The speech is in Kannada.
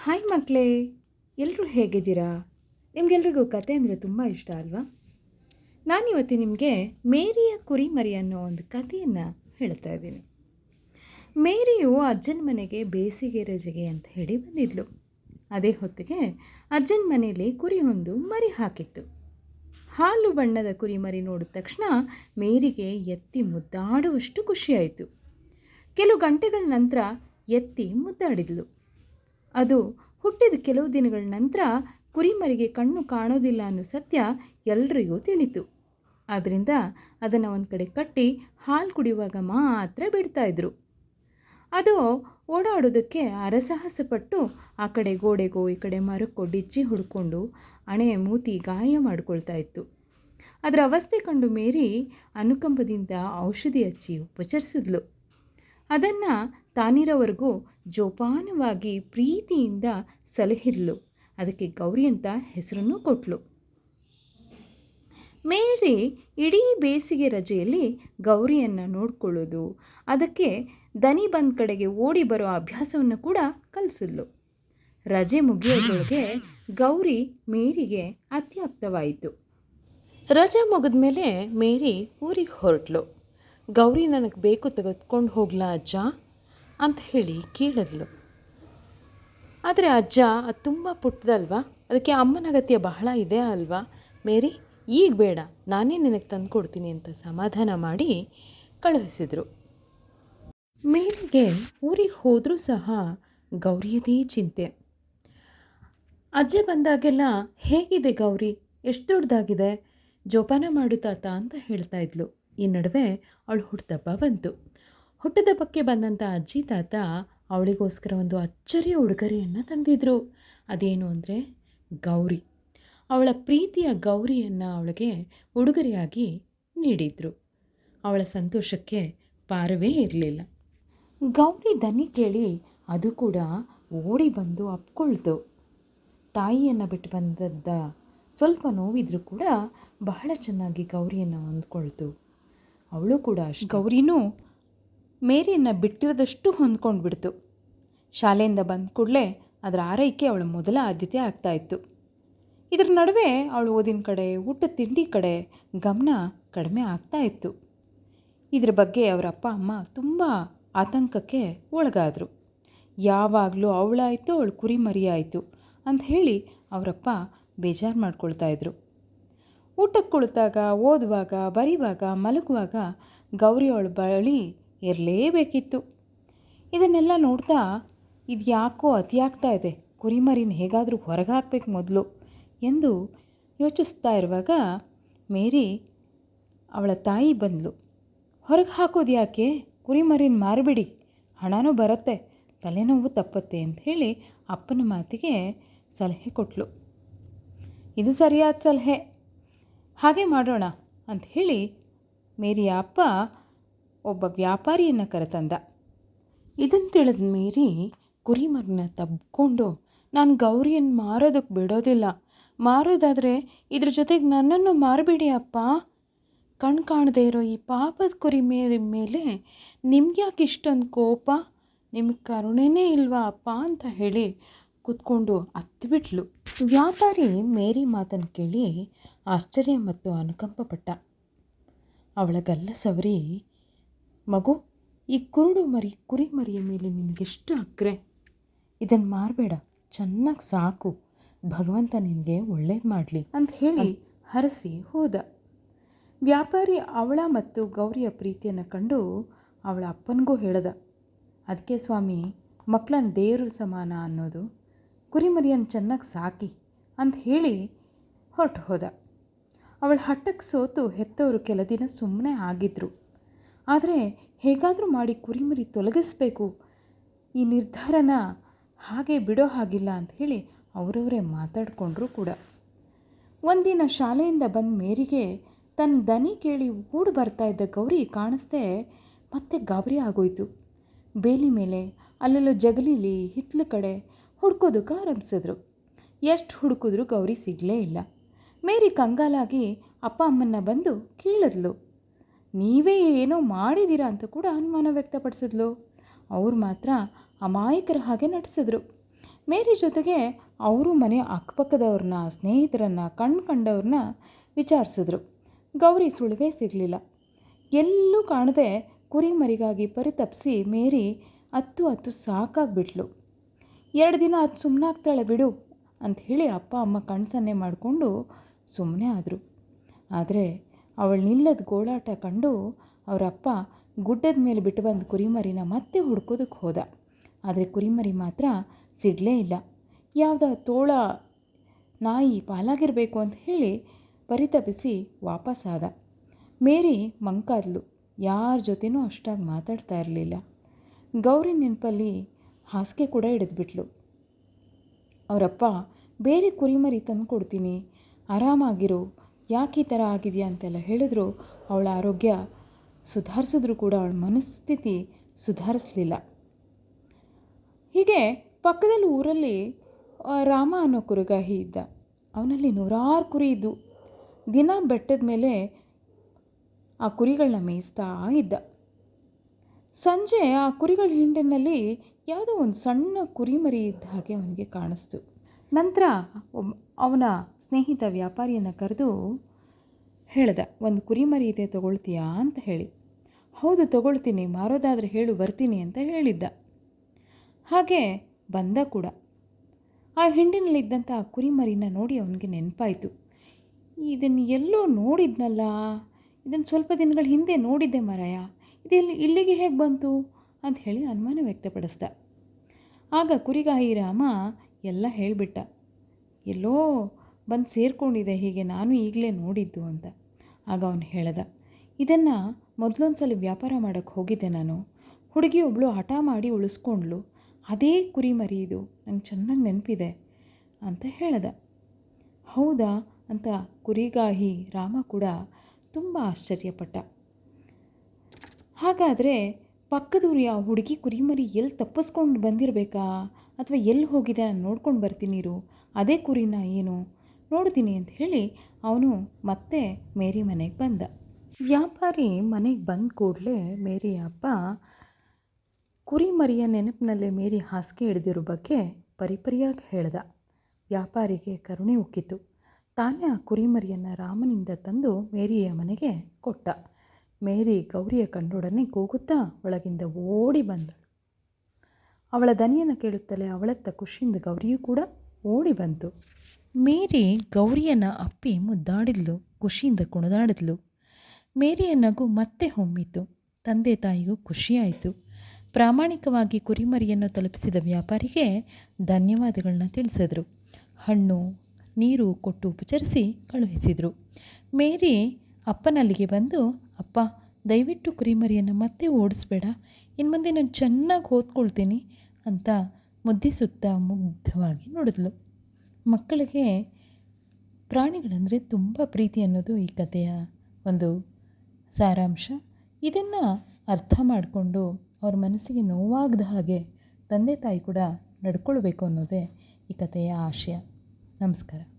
ಹಾಯ್ ಮಕ್ಕಳೇ ಎಲ್ಲರೂ ಹೇಗಿದ್ದೀರಾ? ನಿಮಗೆಲ್ರಿಗೂ ಕತೆ ಅಂದರೆ ತುಂಬ ಇಷ್ಟ ಅಲ್ವಾ? ನಾನಿವತ್ತು ನಿಮಗೆ ಮೇರಿಯ ಕುರಿಮರಿ ಅನ್ನೋ ಒಂದು ಕಥೆಯನ್ನು ಹೇಳ್ತಾ ಇದ್ದೀನಿ. ಮೇರಿಯು ಅಜ್ಜನ ಮನೆಗೆ ಬೇಸಿಗೆ ರಜೆಗೆ ಅಂತ ಹೇಳಿ ಬಂದಿದ್ಲು. ಅದೇ ಹೊತ್ತಿಗೆ ಅಜ್ಜನ ಮನೆಯಲ್ಲಿ ಕುರಿ ಒಂದು ಮರಿ ಹಾಕಿತ್ತು. ಹಾಲು ಬಣ್ಣದ ಕುರಿಮರಿ ನೋಡಿದ ತಕ್ಷಣ ಮೇರಿಗೆ ಎತ್ತಿ ಮುದ್ದಾಡುವಷ್ಟು ಖುಷಿಯಾಯಿತು. ಕೆಲವು ಗಂಟೆಗಳ ನಂತರ ಎತ್ತಿ ಮುದ್ದಾಡಿದ್ಲು. ಅದು ಹುಟ್ಟಿದ ಕೆಲವು ದಿನಗಳ ನಂತರ ಕುರಿಮರಿಗೆ ಕಣ್ಣು ಕಾಣೋದಿಲ್ಲ ಅನ್ನೋ ಸತ್ಯ ಎಲ್ರಿಗೂ ತಿಳಿತು. ಆದ್ದರಿಂದ ಅದನ್ನು ಒಂದು ಕಡೆ ಕಟ್ಟಿ ಹಾಲು ಕುಡಿಯುವಾಗ ಮಾತ್ರ ಬಿಡ್ತಾ ಇದ್ರು. ಅದು ಓಡಾಡೋದಕ್ಕೆ ಅರಸಾಹಸಪಟ್ಟು ಆ ಕಡೆ ಗೋಡೆಗೋ ಈ ಕಡೆ ಮರಕ್ಕೋ ಡಿಚ್ಚಿ ಹುಡ್ಕೊಂಡು ಹಣೆ ಮೂತಿ ಗಾಯ ಮಾಡಿಕೊಳ್ತಾ ಇತ್ತು. ಅದರ ಅವಸ್ಥೆ ಕಂಡು ಮೇರಿ ಅನುಕಂಪದಿಂದ ಔಷಧಿ ಹಚ್ಚಿ ಉಪಚರಿಸಿದ್ಲು. ಅದನ್ನು ತಾನಿರೋವರೆಗೂ ಜೋಪಾನವಾಗಿ ಪ್ರೀತಿಯಿಂದ ಸಲಹಿರ್ಲು. ಅದಕ್ಕೆ ಗೌರಿ ಅಂತ ಹೆಸರನ್ನು ಕೊಟ್ಲು. ಮೇರಿ ಇಡೀ ಬೇಸಿಗೆ ರಜೆಯಲ್ಲಿ ಗೌರಿಯನ್ನು ನೋಡಿಕೊಳ್ಳೋದು, ಅದಕ್ಕೆ ದನಿ ಬಂದ ಕಡೆಗೆ ಓಡಿ ಬರೋ ಅಭ್ಯಾಸವನ್ನು ಕೂಡ ಕಲಿಸಿದ್ಲು. ರಜೆ ಮುಗಿಯೋದ್ರೊಳಗೆ ಗೌರಿ ಮೇರಿಗೆ ಅತ್ಯಾಪ್ತವಾಯಿತು. ರಜೆ ಮುಗಿದ ಮೇಲೆ ಮೇರಿ ಊರಿಗೆ ಹೊರಟ್ಲು. ಗೌರಿ ನನಗೆ ಬೇಕು ತೆಗೆದುಕೊಂಡು ಹೋಗ್ಲಾ ಅಜ್ಜ? ಅಂತ ಹೇಳಿ ಕೇಳಿದ್ಲು. ಆದರೆ ಅಜ್ಜ, ಅದು ತುಂಬ ಪುಟ್ಟದಲ್ವಾ ಅದಕ್ಕೆ ಅಮ್ಮನ ಅಗತ್ಯ ಬಹಳ ಇದೆ ಅಲ್ವಾ? ಮೇರಿ, ಈಗ ಬೇಡ, ನಾನೇ ನಿನಗೆ ತಂದು ಕೊಡ್ತೀನಿ ಅಂತ ಸಮಾಧಾನ ಮಾಡಿ ಕಳುಹಿಸಿದರು. ಮೇರಿಗೆ ಊರಿಗೆ ಹೋದರೂ ಸಹ ಗೌರಿಯದೇ ಚಿಂತೆ. ಅಜ್ಜ ಬಂದಾಗೆಲ್ಲ, ಹೇಗಿದೆ ಗೌರಿ? ಎಷ್ಟು ದೊಡ್ಡದಾಗಿದೆ ಜೋಪಾನ ಮಾಡು ತಾತ ಅಂತ ಹೇಳ್ತಾ ಇದ್ಲು. ಈ ನಡುವೆ ಅವಳು ಹುಟ್ಟದಬ್ಬ ಬಂತು. ಹುಟ್ಟದಬ್ಬಕ್ಕೆ ಬಂದಂಥ ಅಜ್ಜಿ, ತಾತ ಅವಳಿಗೋಸ್ಕರ ಒಂದು ಅಚ್ಚರಿಯ ಉಡುಗೊರೆಯನ್ನು ತಂದಿದ್ರು. ಅದೇನು ಅಂದರೆ ಗೌರಿ. ಅವಳ ಪ್ರೀತಿಯ ಗೌರಿಯನ್ನು ಅವಳಿಗೆ ಉಡುಗೊರೆಯಾಗಿ ನೀಡಿದರು. ಅವಳ ಸಂತೋಷಕ್ಕೆ ಪಾರವೇ ಇರಲಿಲ್ಲ. ಗೌರಿ ದನಿ ಕೇಳಿ ಅದು ಕೂಡ ಓಡಿ ಬಂದು ಅಪ್ಕೊಳ್ತು. ತಾಯಿಯನ್ನು ಬಿಟ್ಟು ಬಂದದ್ದ ಸ್ವಲ್ಪ ನೋವಿದ್ರೂ ಕೂಡ ಬಹಳ ಚೆನ್ನಾಗಿ ಗೌರಿಯನ್ನು ಹೊಂದ್ಕೊಳ್ತು. ಅವಳು ಕೂಡ ಅಷ್ಟು. ಗೌರಿನೂ ಮೇರಿಯನ್ನು ಬಿಟ್ಟಿರೋದಷ್ಟು ಹೊಂದ್ಕೊಂಡು ಬಿಡ್ತು ಶಾಲೆಯಿಂದ ಬಂದ ಕೂಡಲೇ ಅದರ ಆರೈಕೆ ಅವಳ ಮೊದಲ ಆದ್ಯತೆ ಆಗ್ತಾ ಇತ್ತು. ಇದರ ನಡುವೆ ಅವಳು ಓದಿನ ಕಡೆ ಊಟ ತಿಂಡಿ ಕಡೆ ಗಮನ ಕಡಿಮೆ ಆಗ್ತಾ ಇತ್ತು. ಇದ್ರ ಬಗ್ಗೆ ಅವರ ಅಪ್ಪ, ಅಮ್ಮ ತುಂಬ ಆತಂಕಕ್ಕೆ ಒಳಗಾದರು. ಯಾವಾಗಲೂ ಅವಳಾಯಿತು, ಅವಳು ಕುರಿ ಮರಿ ಆಯಿತು ಅಂತ ಹೇಳಿ ಅವರಪ್ಪ ಬೇಜಾರು ಮಾಡ್ಕೊಳ್ತಾ ಇದ್ರು. ಊಟಕ್ಕೆ ಕುಳಿತಾಗ, ಓದುವಾಗ, ಬರೀವಾಗ, ಮಲಗುವಾಗ ಗೌರಿ ಅವಳ ಬಳಿ ಇರಲೇಬೇಕಿತ್ತು. ಇದನ್ನೆಲ್ಲ ನೋಡ್ತಾ ಇದು ಯಾಕೋ ಅತಿಯಾಗ್ತಾ ಇದೆ. ಕುರಿಮರಿನ ಹೇಗಾದರೂ ಹೊರಗೆ ಹಾಕ್ಬೇಕು ಮೊದಲು ಎಂದು ಯೋಚಿಸ್ತಾ ಇರುವಾಗ ಮೇರಿ ಅವಳ ತಾಯಿ ಬಂದಳು ಹೊರಗೆ ಹಾಕೋದು ಯಾಕೆ? ಕುರಿಮರಿನ ಮಾರಿಬಿಡಿ. ಹಣನೂ ಬರುತ್ತೆ, ತಲೆನೋವು ತಪ್ಪತ್ತೆ ಅಂತ ಹೇಳಿ ಅಪ್ಪನ ಮಾತಿಗೆ ಸಲಹೆ ಕೊಟ್ಟಳು ಇದು ಸರಿಯಾದ ಸಲಹೆ. ಹಾಗೆ ಮಾಡೋಣ ಅಂತ ಹೇಳಿ ಮೇರಿಯ ಅಪ್ಪ ಒಬ್ಬ ವ್ಯಾಪಾರಿಯನ್ನು ಕರೆತಂದ. ಇದನ್ನು ತಿಳಿದ ಮೇರಿ ಕುರಿಮರನ್ನ ತಬ್ಕೊಂಡು, ನಾನು ಗೌರಿಯನ್ನು ಮಾರೋದಕ್ಕೆ ಬಿಡೋದಿಲ್ಲ. ಮಾರೋದಾದರೆ ಇದ್ರ ಜೊತೆಗೆ ನನ್ನನ್ನು ಮಾರಬೇಡಿ ಅಪ್ಪ. ಕಣ್ ಕಾಣದೇ ಇರೋ ಈ ಪಾಪದ ಕುರಿ ಮೇಲೆ ನಿಮ್ಗೆ ಯಾಕೆ ಇಷ್ಟೊಂದು ಕೋಪ? ನಿಮಗೆ ಕರುಣೆನೇ ಇಲ್ವಾ ಅಪ್ಪ? ಅಂತ ಹೇಳಿ ಕೂತ್ಕೊಂಡು ಅತ್ತುಬಿಟ್ಲು. ವ್ಯಾಪಾರಿ ಮೇರಿ ಮಾತನ್ನು ಕೇಳಿ ಆಶ್ಚರ್ಯ ಮತ್ತು ಅನುಕಂಪ ಪಟ್ಟ. ಅವಳ ಗಲ್ಲ ಸವರಿ ಮಗು ಈ ಕುರುಡು ಮರಿ ಕುರಿ ಮರಿಯ ಮೇಲೆ ನಿನಗೆಷ್ಟು ಅಕ್ರೆ? ಇದನ್ನು ಮಾರಬೇಡ ಚೆನ್ನಾಗಿ ಸಾಕು. ಭಗವಂತ ನಿನಗೆ ಒಳ್ಳೇದು ಮಾಡಲಿ. ಅಂತ ಹೇಳಿ ಹರಸಿ ಹೋದ. ವ್ಯಾಪಾರಿ ಅವಳ ಮತ್ತು ಗೌರಿಯ ಪ್ರೀತಿಯನ್ನು ಕಂಡು ಅವಳ ಅಪ್ಪನಿಗೂ ಹೇಳ್ದ. ಅದಕ್ಕೆ ಸ್ವಾಮಿ ಮಕ್ಕಳನ್ನ ದೇವರು ಸಮಾನ ಅನ್ನೋದು ಕುರಿಮರಿಯನ್ನು ಚೆನ್ನಾಗಿ ಸಾಕಿ ಅಂತ ಹೇಳಿ ಹೊರಟು ಹೋದ. ಅವಳ ಹಠಕ್ಕೆ ಸೋತು ಹೆತ್ತವರು ಕೆಲ ದಿನ ಸುಮ್ಮನೆ ಆಗಿದ್ರು. ಆದರೆ ಹೇಗಾದರೂ ಮಾಡಿ ಕುರಿಮರಿ ತೊಲಗಿಸ್ಬೇಕು. ಈ ನಿರ್ಧಾರನ ಹಾಗೆ ಬಿಡೋ ಹಾಗಿಲ್ಲ ಅಂತ ಹೇಳಿ ಅವರವರೇ ಮಾತಾಡಿಕೊಂಡ್ರು ಕೂಡ. ಒಂದಿನ ಶಾಲೆಯಿಂದ ಬಂದ ಮೇರಿಗೆ ತನ್ನ ದನಿ ಕೇಳಿ ಓಡಿ ಬರ್ತಾ ಇದ್ದ ಗೌರಿ ಕಾಣಿಸ್ದೆ ಮತ್ತೆ ಗಾಬರಿ ಆಗೋಯ್ತು. ಬೇಲಿ ಮೇಲೆ ಅಲ್ಲೆಲ್ಲೋ ಜಗಲೀಲಿ ಹಿತ್ಲ ಕಡೆ ಹುಡ್ಕೋದಕ್ಕೆ ಆರಂಭಿಸಿದ್ರು. ಎಷ್ಟು ಹುಡುಕಿದ್ರು ಗೌರಿ ಸಿಗಲೇ ಇಲ್ಲ. ಮೇರಿ ಕಂಗಾಲಾಗಿ ಅಪ್ಪ ಅಮ್ಮನ್ನ ಬಂದು ಕೇಳಿದ್ಲು. ನೀವೇ ಏನೋ ಮಾಡಿದ್ದೀರಾ ಅಂತ ಕೂಡ ಅನುಮಾನ ವ್ಯಕ್ತಪಡಿಸಿದ್ಲು. ಅವ್ರು ಮಾತ್ರ ಅಮಾಯಕರ ಹಾಗೆ ನಟಿಸಿದ್ರು. ಮೇರಿ ಜೊತೆಗೆ ಅವರು ಮನೆ ಅಕ್ಕಪಕ್ಕದವ್ರನ್ನ, ಸ್ನೇಹಿತರನ್ನು ಕಣ್ಣು ಕಂಡವ್ರನ್ನ ವಿಚಾರಿಸಿದ್ರು. ಗೌರಿ ಸುಳಿವೇ ಸಿಗಲಿಲ್ಲ. ಎಲ್ಲೂ ಕಾಣದೆ ಕುರಿಮರಿಗಾಗಿ ಪರಿತಪಿಸಿ ಮೇರಿ ಹತ್ತು ಹತ್ತು ಸಾಕಾಗ್ಬಿಟ್ಲು. ಎರಡು ದಿನ ಅದು ಸುಮ್ಮನಾಗ್ತಾಳೆ ಬಿಡು ಅಂಥೇಳಿ ಅಪ್ಪ ಅಮ್ಮ ಕಣ್ಸನ್ನೆ ಮಾಡಿಕೊಂಡು ಸುಮ್ಮನೆ ಆದರು. ಆದರೆ ಅವಳು ನಿಲ್ಲದ ಗೋಳಾಟ ಕಂಡು ಅವರಪ್ಪ ಗುಡ್ಡದ ಮೇಲೆ ಬಿಟ್ಟು ಬಂದು ಕುರಿಮರಿನ ಮತ್ತೆ ಹುಡ್ಕೋದಕ್ಕೆ ಹೋದ. ಆದರೆ ಕುರಿಮರಿ ಮಾತ್ರ ಸಿಗಲೇ ಇಲ್ಲ. ಯಾವುದ ತೋಳ ನಾಯಿ ಪಾಲಾಗಿರಬೇಕು ಅಂತ ಹೇಳಿ ಪರಿತಪಿಸಿ ವಾಪಸ್ಸಾದ ಮೇರಿ ಮಂಕಾದ್ಲು. ಯಾರ ಜೊತೆನೂ ಅಷ್ಟಾಗಿ ಮಾತಾಡ್ತಾ ಇರಲಿಲ್ಲ. ಗೌರಿ ನೆನಪಲ್ಲಿ ಹಾಸಿಗೆ ಕೂಡ ಹಿಡಿದ್ಬಿಟ್ಲು. ಅವರಪ್ಪ, ಬೇರೆ ಕುರಿಮರಿ ತಂದು ಕೊಡ್ತೀನಿ ಆರಾಮಾಗಿರು. ಯಾಕೆ ಈ ಥರ ಆಗಿದೆಯಾ ಅಂತೆಲ್ಲ ಹೇಳಿದ್ರು. ಅವಳ ಆರೋಗ್ಯ ಸುಧಾರಿಸಿದ್ರು ಕೂಡ, ಅವಳ ಮನಸ್ಥಿತಿ ಸುಧಾರಿಸಲಿಲ್ಲ. ಹೀಗೆ ಪಕ್ಕದಲ್ಲಿ ಊರಲ್ಲಿ ರಾಮ ಅನ್ನೋ ಕುರುಗಾಹಿ ಇದ್ದ. ಅವನಲ್ಲಿ ನೂರಾರು ಕುರಿ ಇದ್ದು, ದಿನ ಬೆಟ್ಟದ ಮೇಲೆ ಆ ಕುರಿಗಳನ್ನ ಮೇಯಿಸ್ತಾ ಇದ್ದ. ಸಂಜೆ ಆ ಕುರಿಗಳ ಹಿಂಡಿನಲ್ಲಿ ಯಾವುದೋ ಒಂದು ಸಣ್ಣ ಕುರಿಮರಿ ಇದ್ದ ಹಾಗೆ ಅವನಿಗೆ ಕಾಣಿಸ್ತು. ನಂತರ ಅವನ ಸ್ನೇಹಿತ ವ್ಯಾಪಾರಿಯನ್ನು ಕರೆದು ಹೇಳ್ದ, ಒಂದು ಕುರಿಮರಿ ಇದೆ, ತೊಗೊಳ್ತೀಯಾ? ಅಂತ ಹೇಳಿ. ಹೌದು, ತಗೊಳ್ತೀನಿ, ಮಾರೋದಾದರೆ ಹೇಳು, ಬರ್ತೀನಿ, ಅಂತ ಹೇಳಿದ್ದ. ಹಾಗೆ ಬಂದ ಕೂಡ. ಆ ಹಿಂಡಿನಲ್ಲಿದ್ದಂಥ ಆ ಕುರಿಮರಿನ ನೋಡಿ ಅವನಿಗೆ ನೆನಪಾಯಿತು. ಇದನ್ನು ಎಲ್ಲೋ ನೋಡಿದ್ನಲ್ಲ ಇದನ್ನು ಸ್ವಲ್ಪ ದಿನಗಳ ಹಿಂದೆ ನೋಡಿದ್ದೆ ಮರಾಯ ಇದೆಲ್ಲಿ ಇಲ್ಲಿಗೆ ಹೇಗೆ ಬಂತು? ಅಂತ ಹೇಳಿ ಅನುಮಾನ ವ್ಯಕ್ತಪಡಿಸ್ದ. ಆಗ ಕುರಿಗಾಯಿ ರಾಮ ಎಲ್ಲ ಹೇಳಿಬಿಟ್ಟ. ಎಲ್ಲೋ ಬಂದು ಸೇರಿಕೊಂಡಿದೆ ಹೀಗೆ ನಾನು ಈಗಲೇ ನೋಡಿದ್ದು ಅಂತ. ಆಗ ಅವನು ಹೇಳ್ದ, ಇದನ್ನು ಮೊದಲೊಂದು ಸಲ ವ್ಯಾಪಾರ ಮಾಡೋಕ್ಕೆ ಹೋಗಿದ್ದೆ ನಾನು. ಹುಡುಗಿ ಒಬ್ಬಳು ಹಠ ಮಾಡಿ ಉಳಿಸ್ಕೊಂಡ್ಳು. ಅದೇ ಕುರಿಮರಿ ಇದು, ನಂಗೆ ಚೆನ್ನಾಗಿ ನೆನಪಿದೆ ಅಂತ ಹೇಳ್ದ. ಹೌದಾ ಅಂತ ಕುರಿಗಾಹಿ ರಾಮ ಕೂಡ ತುಂಬ ಆಶ್ಚರ್ಯಪಟ್ಟ. ಹಾಗಾದರೆ ಪಕ್ಕದೂರಿ ಯಾವ ಹುಡುಗಿ ಕುರಿಮರಿ ಎಲ್ಲಿ ತಪ್ಪಿಸ್ಕೊಂಡು ಬಂದಿರಬೇಕಾ? ಅಥವಾ ಎಲ್ಲಿ ಹೋಗಿದೆ ನೋಡ್ಕೊಂಡು ಬರ್ತೀನಿ ಇರು. ಅದೇ ಕುರಿನ ಏನು? ನೋಡ್ತೀನಿ ಅಂತ ಹೇಳಿ ಅವನು ಮತ್ತೆ ಮೇರಿ ಮನೆಗೆ ಬಂದ. ವ್ಯಾಪಾರಿ ಮನೆಗೆ ಬಂದ ಕೂಡಲೇ ಮೇರಿ ಅಪ್ಪ ಕುರಿಮರಿಯ ನೆನಪಿನಲ್ಲೇ ಮೇರಿ ಹಾಸಿಗೆ ಹಿಡಿದಿರೋ ಬಗ್ಗೆ ಪರಿಪರಿಯಾಗಿ ಹೇಳ್ದ. ವ್ಯಾಪಾರಿಗೆ ಕರುಣೆ ಉಕ್ಕಿತು. ತಾನೇ ಆ ಕುರಿಮರಿಯನ್ನು ರಾಮನಿಂದ ತಂದು ಮೇರಿಯ ಮನೆಗೆ ಕೊಟ್ಟ. ಮೇರಿ ಗೌರಿಯ ಕಂಡೊಡನೆ ಕೂಗುತ್ತಾ ಒಳಗಿಂದ ಓಡಿ ಬಂದಳು. ಅವಳ ದನಿಯನ್ನು ಕೇಳುತ್ತಲೇ ಅವಳತ್ತ ಖುಷಿಯಿಂದ ಗೌರಿಯೂ ಕೂಡ ಓಡಿ ಬಂತು. ಮೇರಿ ಗೌರಿಯನ್ನು ಅಪ್ಪಿ ಮುದ್ದಾಡಿದ್ಲು, ಖುಷಿಯಿಂದ ಕುಣಿದಾಡಿದ್ಲು. ಮೇರಿಯ ನಗು ಮತ್ತೆ ಹೊಮ್ಮಿತು. ತಂದೆ ತಾಯಿಗೂ ಖುಷಿಯಾಯಿತು. ಪ್ರಾಮಾಣಿಕವಾಗಿ ಕುರಿಮರಿಯನ್ನು ತಲುಪಿಸಿದ ವ್ಯಾಪಾರಿಗೆ ಧನ್ಯವಾದಗಳನ್ನ ತಿಳಿಸಿದ್ರು. ಹಣ್ಣು, ನೀರು ಕೊಟ್ಟು ಉಪಚರಿಸಿ ಕಳುಹಿಸಿದರು. ಮೇರಿ ಅಪ್ಪನಲ್ಲಿಗೆ ಬಂದು, ಅಪ್ಪ, ದಯವಿಟ್ಟು ಕುರಿಮರಿಯನ್ನು ಮತ್ತೆ ಓಡಿಸ್ಬೇಡ. ಇನ್ನು ಮುಂದೆ ನಾನು ಚೆನ್ನಾಗಿ ಓದ್ಕೊಳ್ತೀನಿ, ಅಂತ ಮುದ್ದಿಸುತ್ತಾ ಮುಗ್ಧವಾಗಿ ನೋಡಿದ್ಲು. ಮಕ್ಕಳಿಗೆ ಪ್ರಾಣಿಗಳಂದರೆ ತುಂಬ ಪ್ರೀತಿ ಅನ್ನೋದು ಈ ಕಥೆಯ ಒಂದು ಸಾರಾಂಶ. ಇದನ್ನು ಅರ್ಥ ಮಾಡಿಕೊಂಡು ಅವ್ರ ಮನಸ್ಸಿಗೆ ನೋವಾಗದ ಹಾಗೆ ತಂದೆ ತಾಯಿ ಕೂಡ ನಡ್ಕೊಳ್ಬೇಕು ಅನ್ನೋದೇ ಈ ಕಥೆಯ ಆಶಯ. ನಮಸ್ಕಾರ.